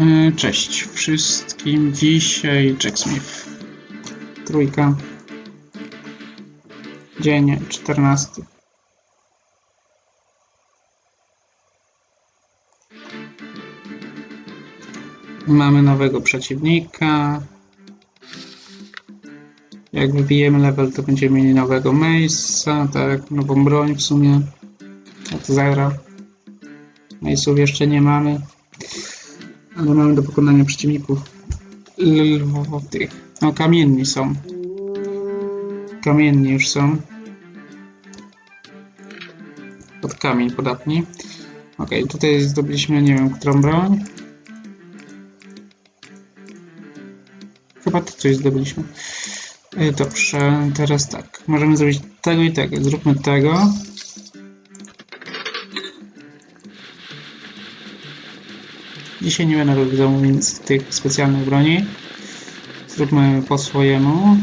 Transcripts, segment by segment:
E, Cześć wszystkim. Dzisiaj Jack Smith. Trójka. Dzień 14. Mamy nowego przeciwnika. Jak wybijemy level, to będziemy mieli nowego Mace'a, tak, nową broń w sumie. Od zera. Mace'ów jeszcze nie mamy. Ale mamy do pokonania przeciwników lwowtych. No, kamienni są. Kamienni już są. Pod kamień podatni. Ok, tutaj zdobyliśmy, nie wiem, którą broń. Chyba to coś zdobyliśmy. E, Dobrze, teraz tak. Możemy zrobić tego i tego. Zróbmy tego. Dzisiaj nie będę robił z tych specjalnych broni. Zróbmy po swojemu.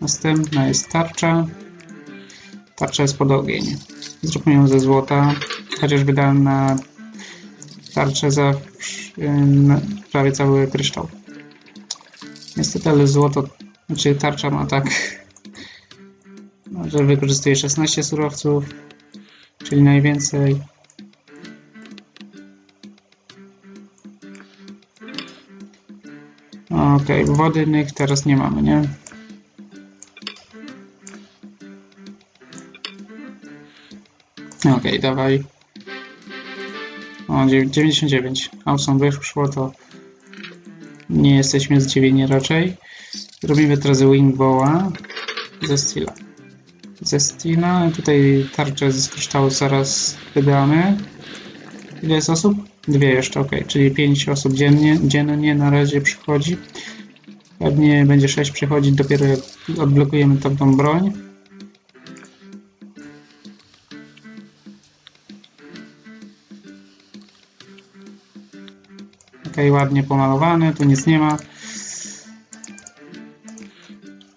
Następna jest tarcza. Tarcza jest pod ogień. Zróbmy ją ze złota. Chociaż wydałem na tarczę za prawie cały kryształ. Niestety, ale złoto, znaczy tarcza ma tak, że wykorzystuje 16 surowców, czyli najwięcej. Okej, wodnych teraz nie mamy, nie? Okej, dawaj. O, dziew- 99. Awesome, wyszło to. Nie jesteśmy zdziwieni raczej. Robimy teraz Wingbowa ze Steela. Ze Steela. Tutaj tarczę z kryształu zaraz wydamy. Ile jest osób? Dwie jeszcze, ok. Czyli pięć osób dziennie, dziennie na razie przychodzi. Pewnie będzie sześć przychodzić dopiero jak odblokujemy tamtą broń. Ok, ładnie pomalowane, tu nic nie ma.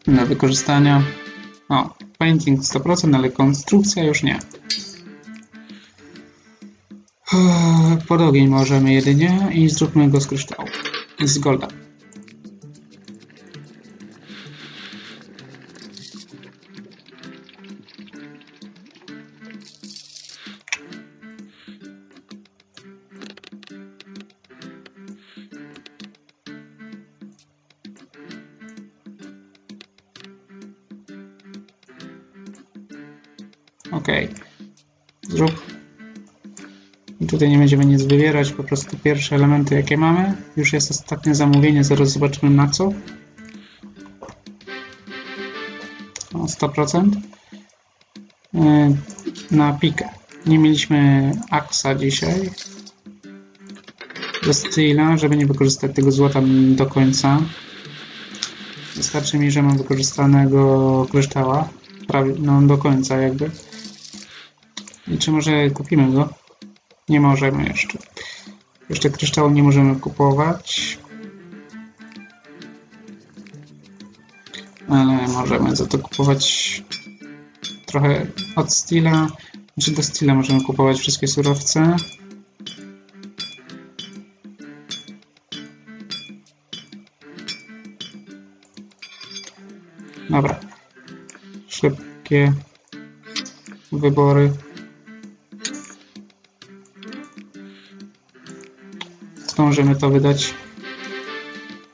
Do wykorzystania. O, painting 100%, ale konstrukcja już nie. Pod ogień możemy jedynie i zróbmy go z kryształu. Z golda. Ok. Zrób. I tutaj nie będziemy nic wybierać, po prostu pierwsze elementy jakie mamy. Już jest ostatnie zamówienie, zaraz zobaczymy na co. O 100%. Yy, Na pikę. Nie mieliśmy aksa dzisiaj. Do Steela, żeby nie wykorzystać tego złota do końca. Wystarczy mi, że mam wykorzystanego kryształa. Prawie, no do końca jakby. I czy może kupimy go? Nie możemy jeszcze. Jeszcze kryształu nie możemy kupować. Ale możemy za to kupować trochę od Steela. Znaczy do Steela możemy kupować wszystkie surowce. Dobra. Szybkie wybory. Zdążymy to wydać.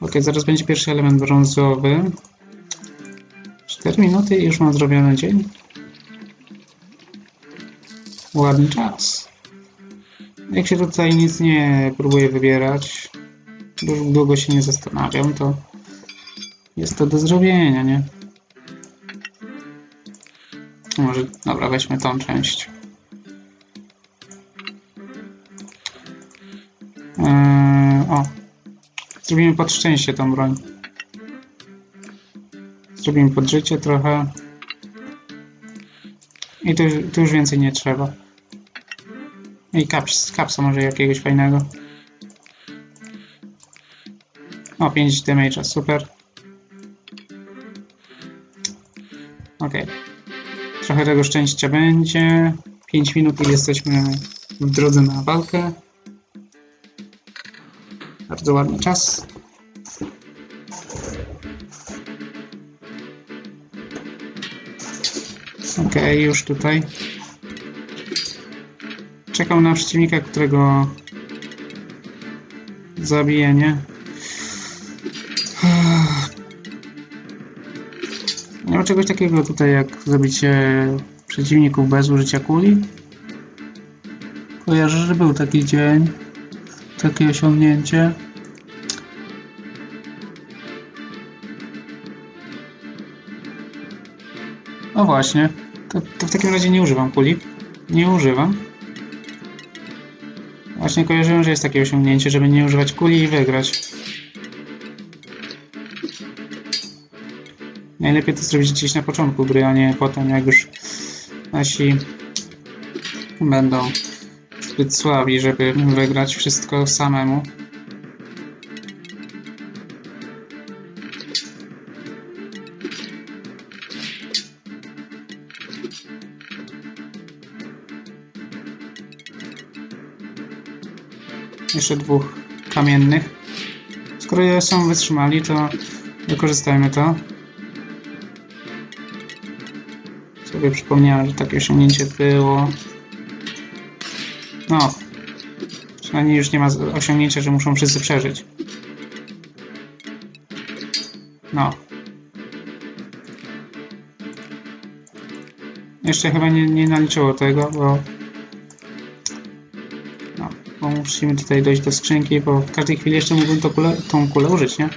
Ok, zaraz będzie pierwszy element brązowy. 4 minuty i już mam zrobiony dzień. Ładny czas. Jak się tutaj nic nie próbuję wybierać, długo się nie zastanawiam, to jest to do zrobienia, nie? Może, dobra, weźmy tą część. Zrobimy pod szczęście tą broń. Zrobimy pod życie trochę. I tu, tu już więcej nie trzeba. I kaps, kapsa może jakiegoś fajnego. O, 5 damage'a, super. Ok. Trochę tego szczęścia będzie. 5 minut i jesteśmy w drodze na walkę. Bardzo ładny czas. Okej, już tutaj. Czekam na przeciwnika, którego zabiję, nie? Nie ma czegoś takiego tutaj jak zabicie przeciwników bez użycia kuli? Kojarzę, że był taki dzień, takie osiągnięcie. No właśnie, to, to w takim razie nie używam kuli. Nie używam. Właśnie kojarzyłem, że jest takie osiągnięcie, żeby nie używać kuli i wygrać. Najlepiej to zrobić gdzieś na początku gry, a nie potem, jak już nasi będą zbyt słabi, żeby wygrać wszystko samemu. Jeszcze dwóch kamiennych. Skoro są wytrzymali, to wykorzystajmy to. Sobie przypomniałem, że takie osiągnięcie było. No. Przynajmniej już nie ma osiągnięcia, że muszą wszyscy przeżyć. No. Jeszcze chyba nie, nie naliczyło tego, bo... No, bo musimy tutaj dojść do skrzynki, bo w każdej chwili jeszcze mógłbym to tą kulę użyć, nie?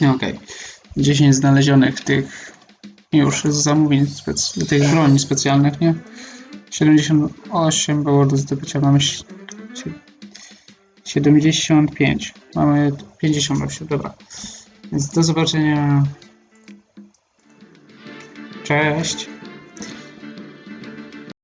No okej. 10 znalezionych tych już z zamówień, spec- tych broni specjalnych, nie? 78 było do zdobycia, mamy si- si- 75, mamy 58, dobra. Więc do zobaczenia. Cześć.